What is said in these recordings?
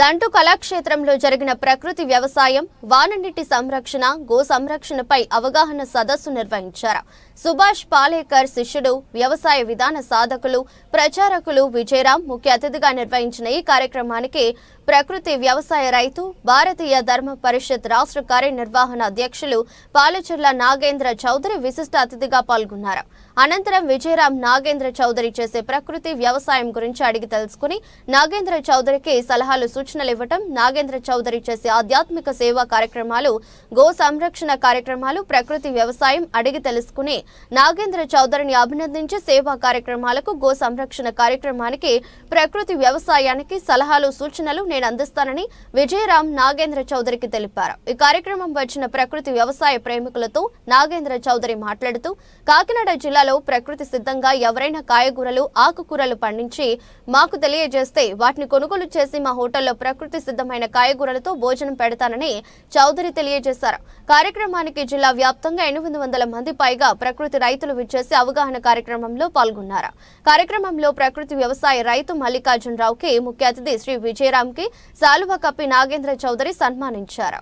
దంటు కళాక్షేత్రంలో జరిగిన ప్రకృతి వ్యవసాయం వాననీటి సంరక్షణ గో సంరక్షణపై అవగాహన సదస్సు నిర్వహించారు. సుభాష్ పాలేకర్ శిష్యుడు వ్యవసాయ విధాన సాధకులు ప్రచారకులు విజయరాం ముఖ్య అతిథిగా నిర్వహించిన ఈ కార్యక్రమానికి ప్రకృతి వ్యవసాయ రైతు భారతీయ ధర్మ పరిషత్ రాష్ట్ర కార్యనిర్వహణ అధ్యక్షులు పాలచర్ల నాగేంద్ర చౌదరి విశిష్ట అతిథిగా పాల్గొన్నారు. అనంతరం విజయరాం నాగేంద్ర చౌదరి చేసే ప్రకృతి వ్యవసాయం గురించి అడిగి తెలుసుకుని నాగేంద్ర చౌదరికి సలహాలు సూచనలు ఇవ్వటం నాగేంద్ర చౌదరి చేసే ఆధ్యాత్మిక సేవా కార్యక్రమాలు గో సంరక్షణ కార్యక్రమాలు ప్రకృతి వ్యవసాయం అడిగి తెలుసుకుని నాగేంద్ర చౌదరిని అభినందించి సేవా కార్యక్రమాలకు గో సంరక్షణ కార్యక్రమానికి ప్రకృతి వ్యవసాయానికి సలహాలు సూచనలు నేను అందిస్తానని విజయరాం నాగేంద్ర చౌదరికి తెలిపారు. ఈ కార్యక్రమం వచ్చిన ప్రకృతి వ్యవసాయ ప్రేమికులతో నాగేంద్ర చౌదరి మాట్లాడుతూ కాకినాడ జిల్లా జిల్లాలో ప్రకృతి సిద్ధంగా ఎవరైనా కాయగూరలు ఆకుకూరలు పండించి మాకు తెలియజేస్తే వాటిని కొనుగోలు చేసి మా హోటల్లో ప్రకృతి సిద్ధమైన కాయగూరలతో భోజనం పెడతానని చౌదరి తెలియజేశారు. కార్యక్రమానికి జిల్లా వ్యాప్తంగా ఎనిమిది వందల మంది పైగా ప్రకృతి రైతులు విచ్చేసి అవగాహన కార్యక్రమంలో పాల్గొన్నారు. కార్యక్రమంలో ప్రకృతి వ్యవసాయ రైతు మల్లికార్జునరావుకి ముఖ్య అతిథి శ్రీ విజయరామ్కి సాలువ కప్పి నాగేంద్ర చౌదరి సన్మానించారు.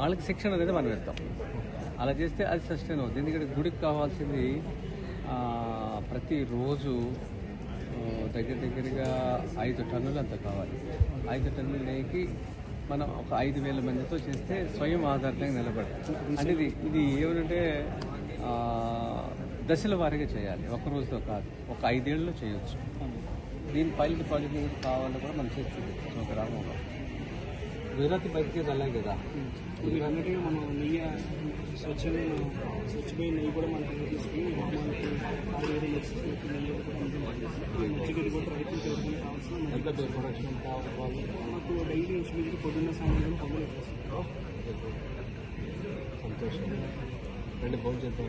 వాళ్ళకి శిక్షణ అనేది మనం ఇస్తాం. అలా చేస్తే అది సస్టైన్ అవుతుంది ఎందుకంటే గుడికి కావాల్సింది ప్రతిరోజు దగ్గర దగ్గరగా ఐదు టన్నులు అంత కావాలి. ఐదు టన్నులు నెయ్యికి మనం ఒక ఐదు వేల మందితో చేస్తే స్వయం ఆధారితంగా నిలబడుతుంది అంటే ఇది ఇది ఏమంటే దశల వారీగా చేయాలి. ఒక రోజుతో కాదు ఒక ఐదేళ్ళలో చేయొచ్చు. దీని పైలట్ ప్రాజెక్ట్ కావాలని కూడా మనం చేసి ఒక గ్రామంలో గుజరాత్ బయటికి వెళ్ళాలి కదా. మీరు అన్నట్టుగా మనం నెయ్యి స్వచ్ఛమైన స్వచ్ఛమైన నెయ్యి కూడా మనం తీసుకుని మజ్జిగది కూడా రైతులు చేసుకుని కావాల్సిన ఎంత ప్రొడక్షన్ కావాలి మనకు డైలీ ఇంచుమించు పొద్దున్న సాయంత్రం పొందలు సంతోషం. రెండు ఫోన్ చేద్దాం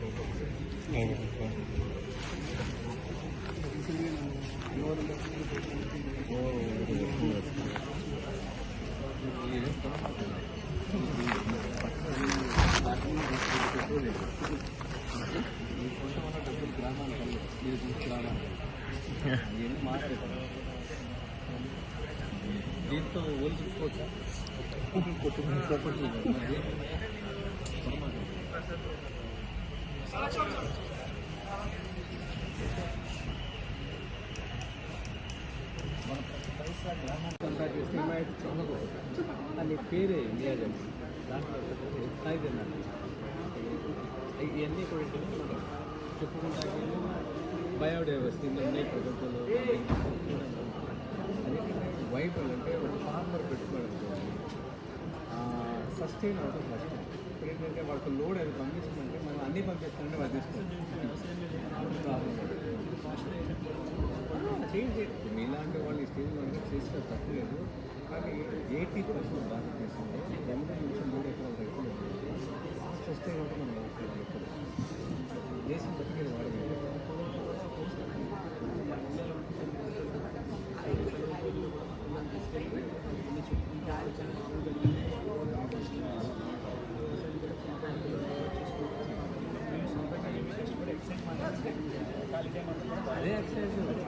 దీంతో పోల్చుకోవచ్చా కాంటాక్ట్ చేస్తే హిమాయత్ చౌదరి అని పేరే నియోజకం దాంట్లో స్థాయి తిన్నాను ఇవన్నీ కూడా మనం చెప్పుకుంటా బయోడైవర్సిటీ ఉన్నాయి ప్రపంచంలో వైఫల్ అంటే ఒక ఫార్మర్ పెట్టుకోవడం సస్టైన్ అవడం ఫస్ట్ ఇప్పుడు ఏంటంటే వాళ్ళకి లోడ్ అది పంపిస్తుందంటే మనం అన్నీ పంపిస్తుంటే వాళ్ళు తీసుకోవాలి చేయండి మీలాంటి వాళ్ళు ఈ స్టేజ్లో ఉంటే తప్పలేదు కానీ ఎయిటీ పర్సెంట్ భారతదేశంలో రెండు నుంచి మూడు ఎకరాల రైతులు సస్టైన్ అవడం మనం అవసరం ఎప్పుడు దేశం బతికేది వాడలేదు అదే ఎక్సైజ్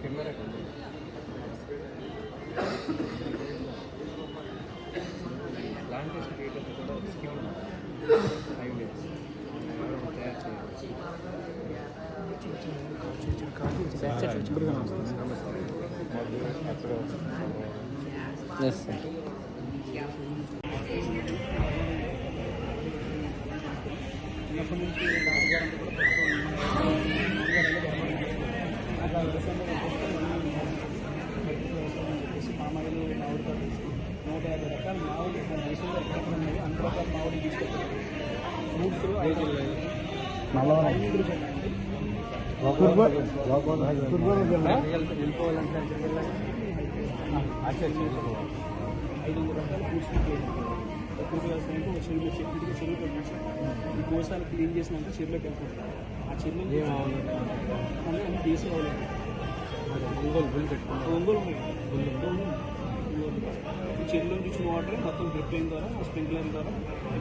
కెమెరా ప్లాంటేషన్ చేయడం కూడా స్కీమ్ ఫైవ్ ఇయర్స్ తయారు చేయవచ్చు ఎస్ సార్ చిన్నప్పటి నుంచి నాన్నగారు అట్లా వ్యవసాయంలో చెప్పేసి పామాయిలు మామిడి తోట నూట యాభై రకాల. మామిడి మన దేశంలో ఎక్కడ ఉన్నాయి అన్ని రకాల మామిడి తీసుకొచ్చారు ఫ్రూట్స్ ఐదు వెళ్ళిపోవాలంటే ఐదు రకాల ఫ్రూట్స్ ఎగ్రికల్ వ్యవసాయంతో చెరువు చెట్టు చెరువు పెట్టేసి క్లీన్ చేసినాక చెరువులోకి వెళ్ళిపోతుంది ఆ చెరువులో అన్నీ అన్ని తీసుకోవాలి ఒంగోలు బిల్ పెట్టుకున్నాం ఒంగోలు ఈ చెరువులో ఇచ్చిన వాటర్ మొత్తం డ్రిప్ లైన్ ద్వారా స్ప్రింక్లర్ ద్వారా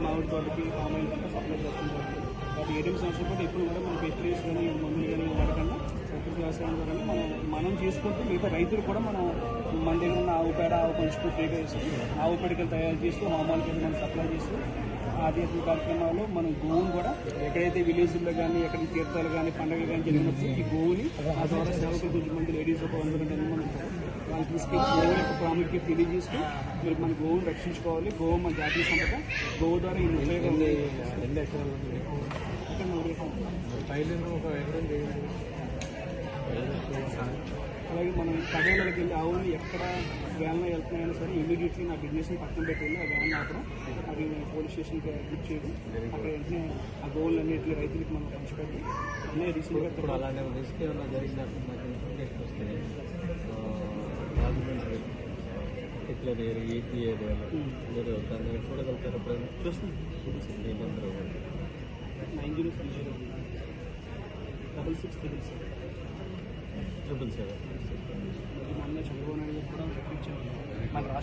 మామిడి తోటకి పామాయిల్ కంటే సప్లై చేస్తుంటారు గత ఏడెనిమిది సంవత్సరాలు కూడా ఎప్పుడు కూడా మనం పెస్టిసైడ్స్ కానీ మందులు కానీ వాడకుండా ప్రకృతి వ్యవసాయం ద్వారా మనం మనం చేసుకుంటూ మిగతా రైతులు కూడా మనం దగ్గర ఉన్న ఆవు పేడ ఆవు పంచుకు ఫ్రీగా ఇస్తూ ఆవు పేడకలు తయారు చేస్తూ హోమాలకి మనం సప్లై చేస్తూ ఆధ్యాత్మిక కార్యక్రమాలు మనం గోవును కూడా ఎక్కడైతే విలేజ్లో కానీ ఎక్కడ తీర్థాలు కానీ పండుగలు కానీ జరిగినప్పుడు ఈ గోవుని ఆ ద్వారా సేవకులు కొంచెం మంది లేడీస్ ఒక వంద రెండు మంది ఉంటారు వాళ్ళు తీసుకెళ్ళి గోవు యొక్క ప్రాముఖ్యత తెలియజేస్తూ మీరు మన గోవును రక్షించుకోవాలి. గోవు మన జాతీయ సంపద. గోవు ద్వారా ఈ ఉపయోగం ఎన్ని ఎకరాలు ఒక ఎకరం చేయండి. అలాగే మనం పదేళ్ళకి వెళ్ళి ఆవుని ఎక్కడ వ్యాన్లో వెళ్తున్నాయన్నా సరే ఇమీడియట్లీ నా బిజినెస్ పక్కన పెట్టి వెళ్ళి ఆ వ్యాన్ ఆపడం అది పోలీస్ స్టేషన్కి బుక్ చేయడం అక్కడ వెంటనే ఆ గోవులు అన్నింటి రైతులకి మనం పంచిపెట్టి అన్నీ రీసెంట్గా ఇప్పుడు అలానే రిస్క్ ఏమైనా జరిగినప్పుడు నాకు ఇన్ఫర్మేషన్ వస్తే రాజమండ్రి పర్టికులర్ ఏరియా ఏపీ ఏరియాలో మీరు దాన్ని చూడగలుగుతారు ఎప్పుడైనా చూస్తుంది మీ నెంబర్ ఇవ్వండి. Nine zero three zero. Double six triple seven. Triple seven మరి మన